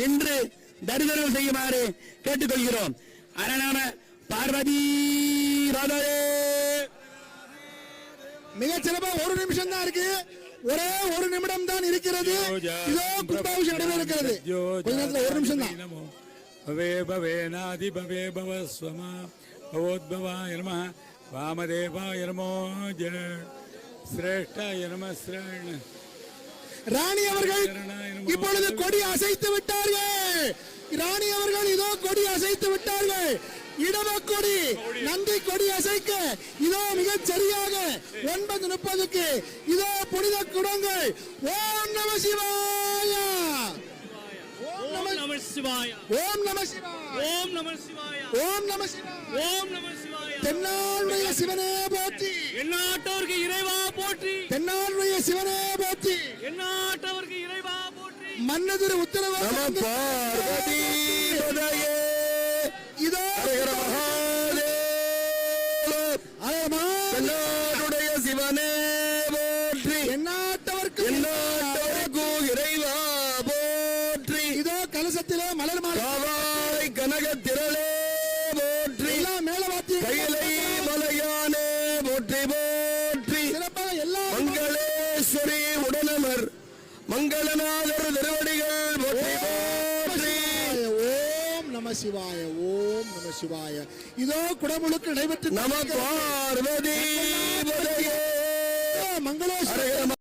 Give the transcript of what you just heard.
நின்று தரிசனம் செய்யுமாறு கேட்டுக்கொள்கிறோம். அரணாம பார்வதி மிகச்சிறப்பா ஒரு நிமிஷம் தான் இருக்கு. ஒரே ஒரு நிமிடம் தான் இருக்கிறது இதோ கும்பாபிஷேகம் நடைபெறுகிறது கொஞ்ச நேரத்தில் ஒரு நிமிஷம் தான் பவே பவே நாதி பவே பவ ஸ்வமா. பவோத்பவாய நம. வாமதேவா நமோ ஜ. சிரேஷ்டாய நம சிரேண ராணி அவர்கள் இப்பொழுது கொடி அசைத்து விட்டார்கள். ராணி அவர்கள் இதோ கொடி அசைத்து விட்டார்கள். இடவ கொடி நந்தி கொடி அசைக்க இதோ மிகச் சரியாக ஒன்பது முப்பதுக்கு இதோ புனித குடங்கள். ஓம் நம சிவாய. ஓம் நம சிவாய. ஓம் நம சிவாய. ஓம் நம சிவாய. ஓம் நம சிவாய. ஓம் நம சிவாய. தென்னாளுடைய சிவனே போற்றி. எந்நாட்டவருக்கு போற்றி எந்நாட்டவருக்கு இறைவா போற்றி. மன்னதிரு நம உத்தரவு பார்வதி இதோ ஹரஹர மகாதேவ. தென்னாடுடைய சிவனே போற்றி. எந்நாட்டவர்க்கு எந்நாட்டவர்க்கு இறைவா போற்றி. இதோ கலசத்திலே மலர் மாலை. காவாய் கனக திரளே போற்றி மேலவாத்திய கைலை மலையானே போற்றி போற்றி மங்களநாதர் திருவடிகள் ஓம் நம சிவாய ஓம் நம சிவாய இதோ குடமுழுக்கு நடைபெற்று நம பார்வதி பதையே மங்களேஸ்வர ஹரஹர